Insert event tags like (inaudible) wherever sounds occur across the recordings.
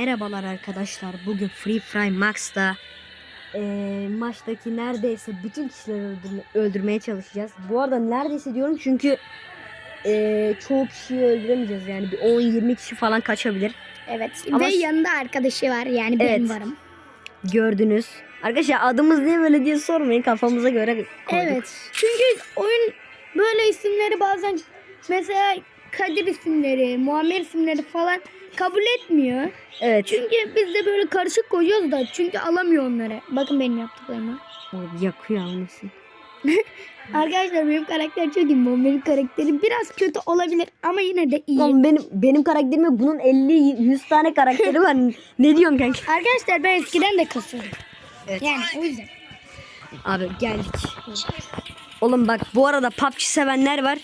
Merhabalar arkadaşlar. Bugün Free Fire Max'ta eee, maçtaki neredeyse bütün kişileri öldürme- öldürmeye çalışacağız. Bu arada neredeyse diyorum çünkü eee çoğu kişiyi öldüremeyeceğiz. Yani bir 10-20 kişi falan kaçabilir. Evet. Ama Ve yanında arkadaşı var yani Evet. varım. Gördünüz. Arkadaşlar adımız niye böyle diye sormayın. Kafamıza göre koyduk. Evet. Çünkü oyun böyle isimleri bazen mesela Kadir isimleri, Muammer isimleri falan kabul etmiyor. Evet. Çünkü biz de böyle karışık koyuyoruz da çünkü alamıyor onları. Bakın benim yaptıklarıma. Oğlum yakıyor almasın. (laughs) Arkadaşlar benim karakter çok iyi. Muammer'in karakteri biraz kötü olabilir ama yine de iyi. Oğlum benim benim karakterim yok. Bunun 50-100 tane karakteri var. (laughs) ne diyorsun kanka? Arkadaşlar ben eskiden de kasıyorum. Evet. Yani o yüzden. Abi geldik. Oğlum bak bu arada PUBG sevenler var.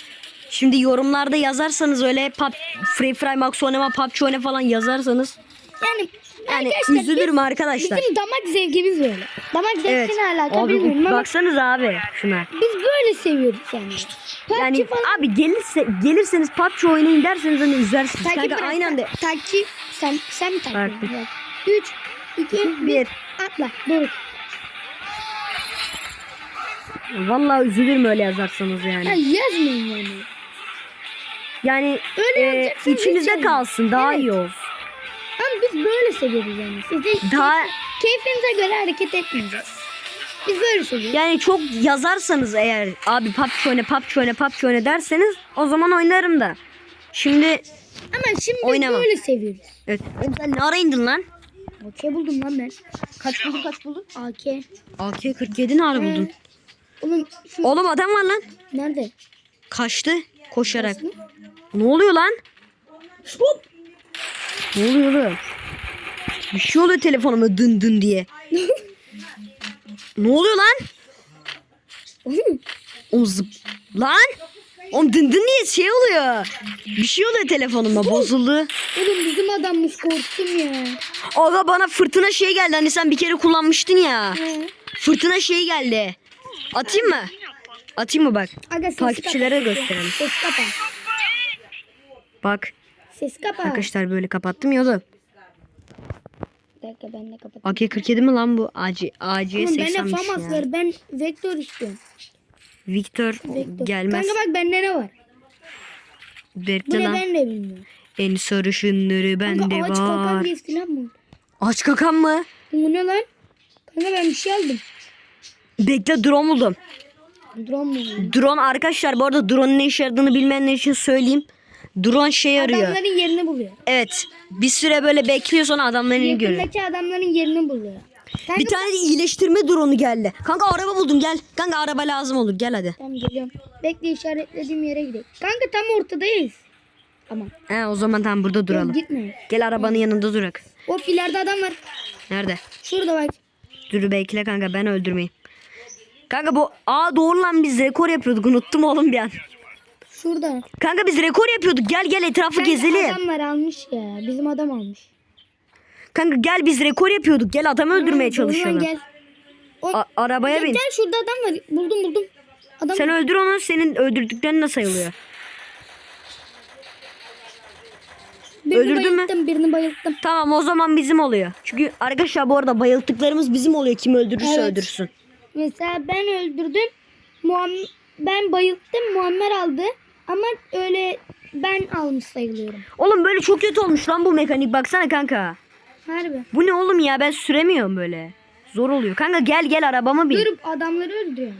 Şimdi yorumlarda yazarsanız öyle pub, Free Fire Max oynama, PUBG oyna falan yazarsanız Yani, yani arkadaşlar üzülürüm arkadaşlar. Bizim damak zevkimiz böyle. Damak zevkine Evet. alakalı Abi bilmiyorum ama baksanız abi şuna. biz böyle seviyoruz yani. PUBG Yani falan abi gelirse gelirseniz PUBG oynayın derseniz hani üzersiniz. takip Kanka bırak. aynı anda. Takip sen sen mi takip ediyorsun? 3 2 Bir. 1 atla. Doğru. Vallahi üzülürüm öyle yazarsanız Ya yani. yazmayın yani. Yani Öyle e, içinizde yazın. kalsın daha Evet. iyi olsun. Ama biz böyle seviyoruz yani. Siz de Daha keyfinize göre hareket etmeyeceğiz. Biz böyle seviyoruz. Yani çok yazarsanız eğer abi PUBG oyna PUBG oyna PUBG oyna derseniz o zaman oynarım da. Şimdi Ama şimdi Oynamam. böyle seviyoruz. evet. Oğlum sen ne ara indin lan? AK buldum lan ben. Kaç buldun kaç buldun? AK. AK-47 ne ara buldun? Oğlum şu Oğlum adam var lan. nerede? Kaçtı koşarak. Ne oluyor lan? Hop. Ne oluyor oğlum? Bir şey oluyor telefonuma dın dın diye. ne oluyor lan? Oğlum. Zıp... Lan! Oğlum dın dın diye şey oluyor. Bir şey oluyor telefonuma bozuldu. Oğlum bizim adammış korktum ya. Aga bana fırtına şey geldi hani sen bir kere kullanmıştın ya. He. Fırtına şey geldi. Atayım mı? Atayım mı bak? Aga Takipçilere gösterelim. Ses kapa. Bak Ses kapa. arkadaşlar böyle kapattım. Bir dakika ben de kapatayım. AK-47 mi lan bu? AC, AC Oğlum bende 80'miş famas var. Ben vektör istiyorum. Victor Vektör. gelmez. Kanka bak bende ne var? Bu Bekle ne lan. ben de bilmiyorum. En sarışınları bende Kanka ağaç kakan var. diye silah mı? Aç kakan mı? Bu ne lan? Kanka ben bir şey aldım. Bekle drone buldum. Drone mu? Drone arkadaşlar bu arada drone'un ne işe yaradığını bilmeyenler için söyleyeyim. Drone şey arıyor. Adamların yerini buluyor. Evet. Bir süre böyle bekliyor sonra adamlarını görüyor. Yakındaki adamların yerini buluyor. Kanka Bir tane de iyileştirme drone'u geldi. Kanka araba buldum gel. Kanka araba lazım olur gel hadi. Tamam geliyorum. Bekle işaretlediğim yere gidelim. Kanka tam ortadayız. Tamam. He o zaman tamam burada duralım. Gitme. Gel arabanın yanında durak. Hop ileride adam var. Nerede? Şurada bak. Dur bekle kanka ben öldürmeyeyim. Kanka bu aa doğru lan biz rekor yapıyorduk unuttum oğlum bir an. Şurada. Kanka biz rekor yapıyorduk gel gel etrafı Kanka gezelim. adamlar almış ya. Bizim adam almış. Kanka gel biz rekor yapıyorduk gel adamı öldürmeye çalışalım. Gel. O, A- arabaya gel, bin. gel şurada adam var. Buldum buldum. Adam Sen öldür onu senin öldürdüklerin de sayılıyor. birini öldürdün mü? bayılttım, Birini bayılttım. Tamam o zaman bizim oluyor. Çünkü arkadaşlar bu arada bayılttıklarımız bizim oluyor. Kim öldürürse Evet. öldürsün. Mesela ben öldürdüm. Muam- ben bayılttım. Muammer aldı. Ama öyle ben almış sayılıyorum. Oğlum böyle çok kötü olmuş lan bu mekanik. Baksana kanka. Harbi. Bu ne oğlum ya ben süremiyorum böyle. Zor oluyor. Kanka gel gel arabama bin. Durup adamları öldürüyorum.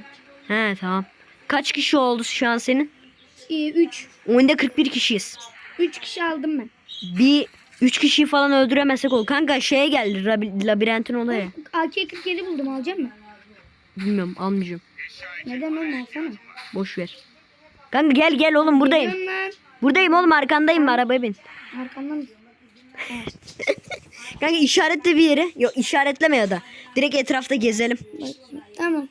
He tamam. Kaç kişi oldu şu an senin? 3. Oyunda 41 kişiyiz. 3 kişi aldım ben. Bir 3 kişiyi falan öldüremezsek ol. Kanka şeye labi- labirentin olayı. AK-47 buldum alacak mı? Bilmiyorum almayacağım. Neden oğlum alsana. Boş ver. Kanka gel gel oğlum buradayım. Geliyorum. Buradayım oğlum arkandayım arabaya bin. Arkanda mısın? (laughs) Kanka işaretle bir yere. Yok işaretleme ya da. Direkt etrafta gezelim. Tamam.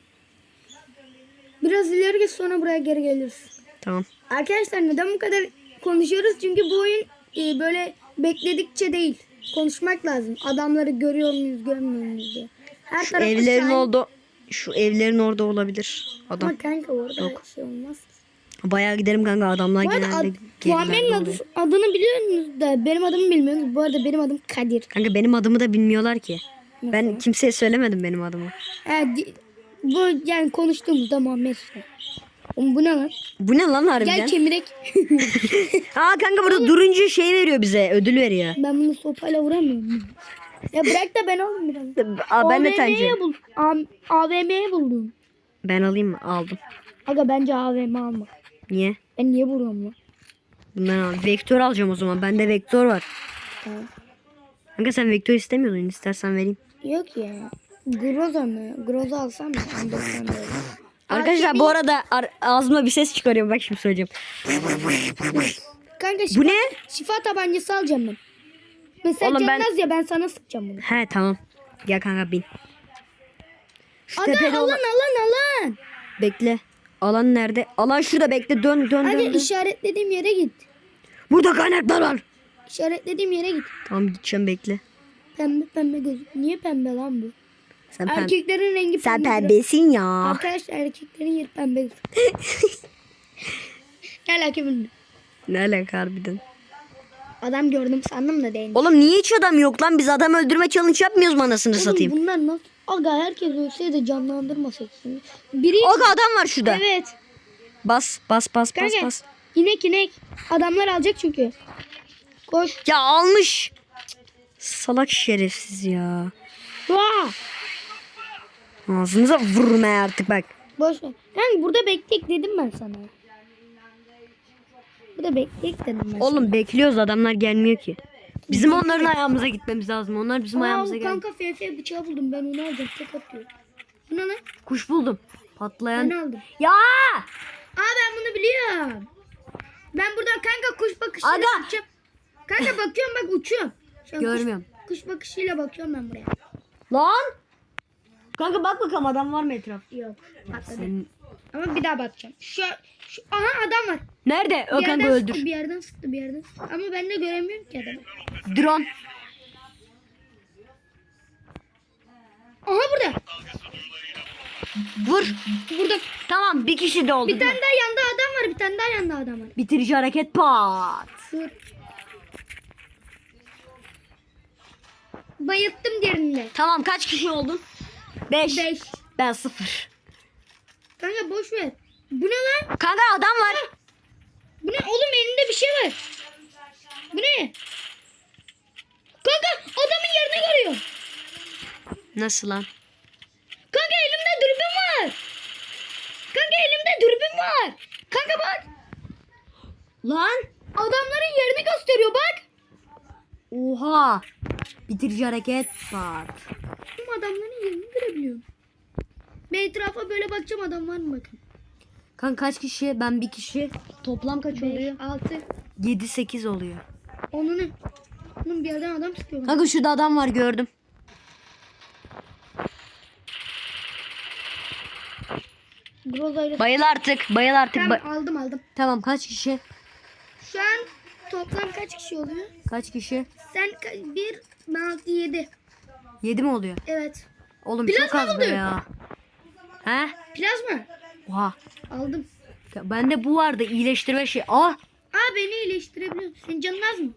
Biraz ileri git sonra buraya geri geliriz. Tamam. Arkadaşlar neden bu kadar konuşuyoruz? Çünkü bu oyun e, böyle bekledikçe değil. Konuşmak lazım. Adamları görüyor muyuz, görmüyor muyuz diye. Her Şu evlerin şahin- oldu. Şu evlerin orada olabilir. Adam. Ama kanka orada Yok. şey olmaz. ki. Bayağı giderim kanka adamlar Bu arada genelde ad, gerilerde Muammer'in adı, oluyor. adını biliyorsunuz da benim adımı bilmiyorsunuz. Bu arada benim adım Kadir. Kanka benim adımı da bilmiyorlar ki. Ben Nasıl? kimseye söylemedim benim adımı. Di- bu yani konuştuğumuzda Muammer işte. Oğlum bu ne lan? Bu ne lan harbiden? Gel kemirek. (laughs) Aa kanka burada durunca şey veriyor bize ödül veriyor. ben bunu sopayla vuramıyorum. Ya bırak da ben alayım biraz. Aa, ben de tencere. bul A- AVM'ye buldum. Ben alayım mı? Aldım. Aga bence AVM alma. Niye? Ben niye vuruyorum lan? Ben al. Vektör alacağım o zaman. Bende vektör var. Tamam. Kanka sen vektör istemiyordun. İstersen vereyim. Yok ya. Groza mı? Groza alsam mı? Arkadaşlar bu arada ar- ağzıma bir ses çıkarıyorum. Bak şimdi söyleyeceğim. Kanka şifa, Bu ne? şifa tabancası alacağım ben. Mesela Oğlum ben- Cennaz ya ben sana sıkacağım bunu. He tamam. Gel kanka bin. Şu tepede alan olan... alan alan. Bekle. Alan nerede? Alan şurada bekle. Dön dön Hadi dön. dön. işaretlediğim yere git. Burada kaynaklar var. İşaretlediğim yere git. Tamam gideceğim bekle. Pembe pembe göz. Niye pembe lan bu? Sen pembe. Erkeklerin rengi Sen pembe. pembesin ya. Arkadaşlar erkeklerin yeri pembe. (laughs) Gel hakemin. Ne alaka harbiden. Adam gördüm sandım da değil. Oğlum niye hiç adam yok lan? Biz adam öldürme challenge yapmıyoruz mu anasını Oğlum satayım? bunlar nasıl? Aga herkes ölseydi canlandırmasak şimdi. Biri Aga adam var şurada. Evet. Bas bas bas bas Kanka bas. inek inek. Adamlar alacak çünkü. Koş. Ya almış. Salak şerefsiz ya. Vaa. Ağzınıza vurma artık bak. Boş ver. Kanka burada bekleyek dedim ben sana. Burada bekleyek dedim ben Oğlum bekliyoruz adamlar gelmiyor ki. Bizim onların ayağımıza gitmemiz lazım. Onlar bizim sana. ayağımıza Aa, geldi. kanka FF bıçağı buldum ben onu alacağım. Tek atıyor. Bu ne lan? Kuş buldum. Ben Patlayan. aldım. Ya! Aa ben bunu biliyorum. Ben buradan kanka kuş bakışıyla Aga! bakacağım. Kanka bakıyorum bak uçuyorum. Şu an kuş- Görmüyorum. Kuş, bakışıyla bakıyorum ben buraya. Lan! Kanka bak bakalım adam var mı etrafta? Yok. Patladı. Senin... Ama bir daha bakacağım. Şu, şu aha adam var. Nerede? O kanka öldür. sıktı, bir yerden sıktı, bir yerden sıktı. Ama ben de göremiyorum ki adamı. Drone. Aha burada. Vur. Burada. Tamam bir kişi de oldu. Bir tane daha yanda adam var. Bir tane daha yanda adam var. Bitirici hareket pat. Dur. Bayılttım diğerinde. Tamam kaç kişi oldun? 5. Beş. Ben 0. Kanka boş ver. Bu ne lan? Kanka adam var. Bu ne? Oğlum elimde bir şey var. Bu ne? Kanka adamın yerini görüyor. Nasıl lan? Kanka elimde dürbün var. Kanka elimde dürbün var. Kanka bak. Lan. Adamların yerini gösteriyor bak. Oha. Bitirici hareket pat. Ama adamların yerini görebiliyorum. Ben etrafa böyle bakacağım adam var mı bakın. Kanka kaç kişi? Ben bir kişi. Toplam kaç 5, 6. 7 8 oluyor. Onu ne? Oğlum bir yerden adam sıkıyor bana. Kanka şurada adam var gördüm. Groza'yla. Bayıl artık. Bayıl artık. Tamam Ba- aldım aldım. tamam kaç kişi? Şu an toplam kaç kişi oluyor? Kaç kişi? Sen ka- bir, ben altı, yedi. 7 mi oluyor? Evet. Oğlum Plazma çok az be oldu. ya. He? Plazma. Oha. Aldım. Bende bu vardı iyileştirme şey. Ah! Aa beni iyileştirebiliyorsun. Senin canın az mı?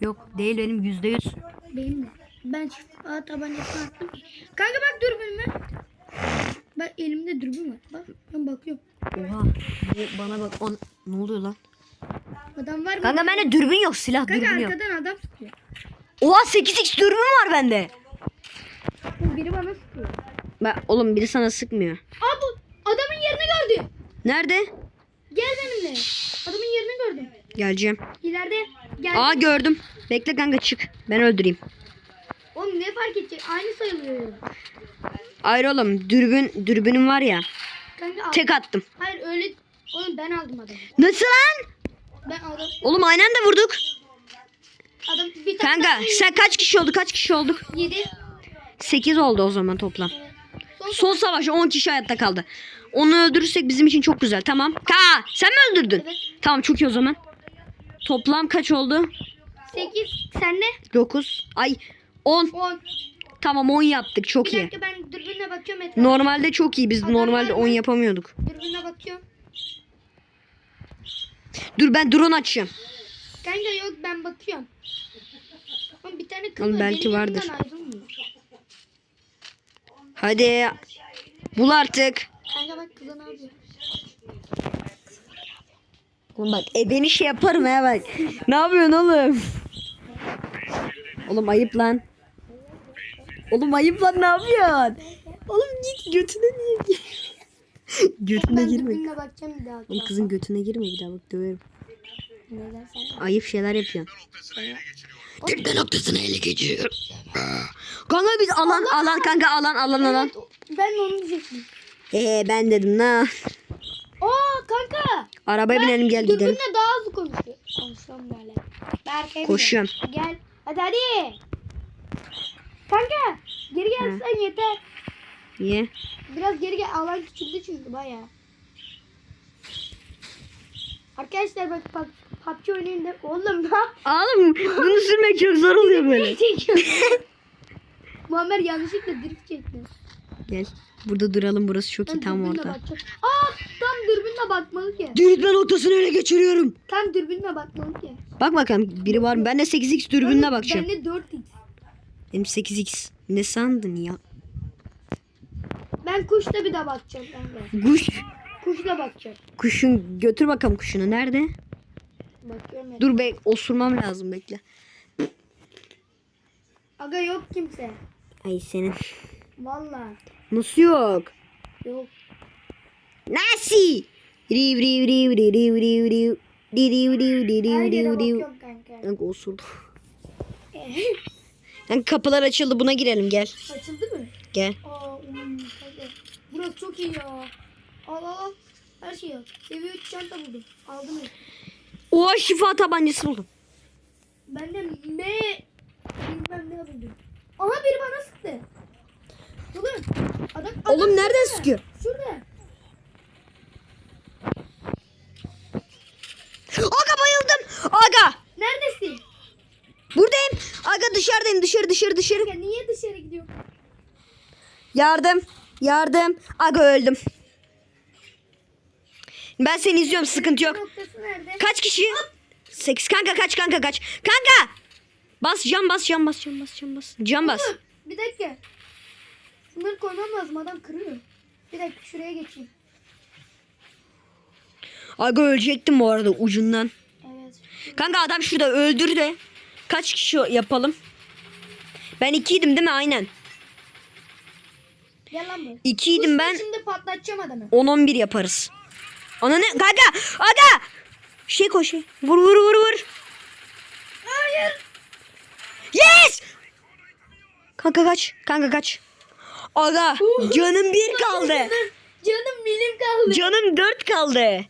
Yok değil benim yüzde yüz. Benim de. Ben şifa tabancasını attım. Kanka bak dürbünüme. Bak elimde dürbün var. Bak ben bakıyorum. Oha. Bana bak. On... Ne oluyor lan? Adam var mı? Kanka bende dürbün yok. Silah Kanka dürbün yok. arkadan adam sıkıyor. Oha 8x dürbün var bende. Biri bana sıkıyor. Ben, oğlum biri sana sıkmıyor. Aa bu adamın yerini gördüm. Nerede? Gel benimle. Adamın yerini gördüm. Geleceğim. İleride. Gel. Aa gördüm. Bekle kanka çık. Ben öldüreyim. Oğlum ne fark edecek? Aynı sayılıyor. Hayır oğlum dürbün dürbünüm var ya. Kanka al. Tek attım. Hayır öyle. Oğlum ben aldım adamı. Nasıl lan? Ben aldım. Oğlum aynen de vurduk. Adam bir tane Kanka sen kaç kişi oldu? Kaç kişi olduk? Yedi. 8 oldu o zaman toplam. Son Son savaş 10 kişi hayatta kaldı. Onu öldürürsek bizim için çok güzel. Tamam. Ka sen mi öldürdün? Evet. Tamam çok iyi o zaman. Toplam kaç oldu? sekiz. Sen ne? 9. Ay 10. On. Tamam 10 yaptık. Çok Bir iyi. dakika ben dürbünle bakıyorum etrafa. Normalde çok iyi. Biz Adam normalde var mı? 10 yapamıyorduk. Dürbünle bakıyorum. Dur ben drone açıyorum. Kanka yok ben bakıyorum. Ama bir tane kız Oğlum var, belki benim vardır. yanımdan ayrılmıyor. Hadi. Bul artık. Kanka bak kıza ne yapıyor? Oğlum bak e beni şey yaparım ha bak. ne yapıyorsun oğlum? Oğlum ayıp lan. Oğlum ayıp lan ne yapıyorsun? Oğlum git götüne niye gir? (laughs) götüne Ben girme. dürbünle bakacağım bir daha. Oğlum kızın götüne girme bir daha bak döverim. Neden sen? Ayıp şeyler yapıyorsun. Tepki noktasını ele geçir. Kanka biz alan alan kanka alan alan alan. Ben onu diyecektim. Ee ben dedim na. Aa kanka. Arabaya binelim gel gidelim. Dürbünle daha hızlı konuşuyor. Konuşuyorum böyle. Berkay Koşuyorum. Gel. Hadi hadi. Kanka. Geri gelsen yeter. Niye? Biraz geri gel. Alan küçüldü çünkü baya. Arkadaşlar bak bak PUBG oynayın da. Oğlum bak. (laughs) Oğlum bunu sürmek çok zor oluyor böyle. (laughs) Muammer yanlışlıkla drift çekti. Gel. Burada duralım burası çok iyi Ben tam dürbünle orada. bakacağım. Aa tam dürbünle bakmalık ya. Dürbün noktasını ele geçiriyorum. Tam dürbünle bakmalık ya. Bak bakalım biri var mı? Ben de 8x dürbünle bakacağım. Ben de 4x. Benim 8x. Ne sandın ya? Ben kuşla bir daha bakacağım kanka. Kuş. Kuşla bakacağım. Kuşun götür bakalım kuşunu. Nerede? Bakıyorum. Dur be osurmam lazım bekle. Aga yok kimse. Ay senin. Valla. Nasıl yok? Yok. Nasıl? Riv riv riv riv riv riv riv. Riv riv riv riv riv. bakıyorum kanka. Osurdu. (laughs) Kanka kapılar açıldı buna girelim gel. Açıldı mı? Gel. Aa, um. Burası çok iyi ya. Al al al. Her şey al. Seviye 3 çanta buldum. Aldım mı? Oha şifa tabancası buldum. Ben de M bilmem ne buldum. Aha biri bana sıktı. Oğlum. Adam, adam Oğlum nereden şurada. sıkıyor? Şurada. Aga bayıldım. Aga. Neredesin? Buradayım. Aga dışarıdayım. Dışarı dışarı dışarı. Ya niye dışarı gidiyor? Yardım. Yardım. Aga öldüm. Ben seni izliyorum sıkıntı yok. Kaç kişi? 8 kanka kaç kanka kaç. Kanka. Bas cam bas cam bas cam bas cam bas. Cam bas. Bir dakika. Şunları koymam lazım adam kırıyor. Bir dakika şuraya geçeyim. Aga ölecektim bu arada ucundan. Evet. Kanka adam şurada öldür de. Kaç kişi yapalım? Ben ikiydim değil mi? Aynen. Gel lan bu. İkiydim ben. Şimdi patlatacağım adamı. 10-11 yaparız. Ana ne? Kanka! Aga! Şey koş. şey. Vur vur vur vur. Hayır. Yes! Kanka kaç. Kanka kaç. Aga canım bir kaldı. Canım milim kaldı. Canım dört kaldı.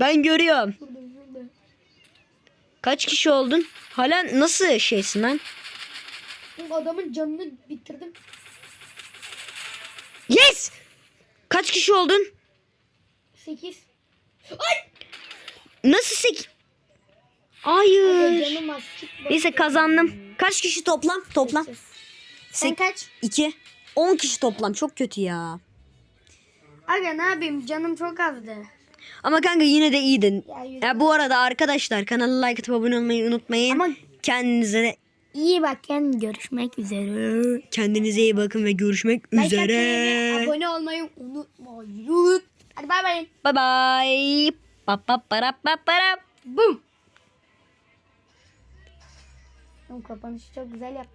Ben görüyorum. Kaç kişi oldun? Hala nasıl şeysin lan? Adamın canını bitirdim. Yes! Kaç kişi oldun? 8. Ay! Nasıl sek... Hayır. Neyse kazandım. Kaç kişi toplam? Toplam. Sen kaç? 2. 10 kişi toplam. Çok kötü ya. Aga ne yapayım canım çok azdı. Ama kanka yine de iyiydin. Ya. Ya bu arada arkadaşlar kanala like atıp abone olmayı unutmayın. Ama- Kendinize İyi bakın görüşmek üzere. kendinize iyi bakın ve görüşmek Like üzere. abone olmayı unutmayın. Hadi bay bay. Bye bye. Pa pa para pa para. Bum. Kapanışı çok güzel yaptın.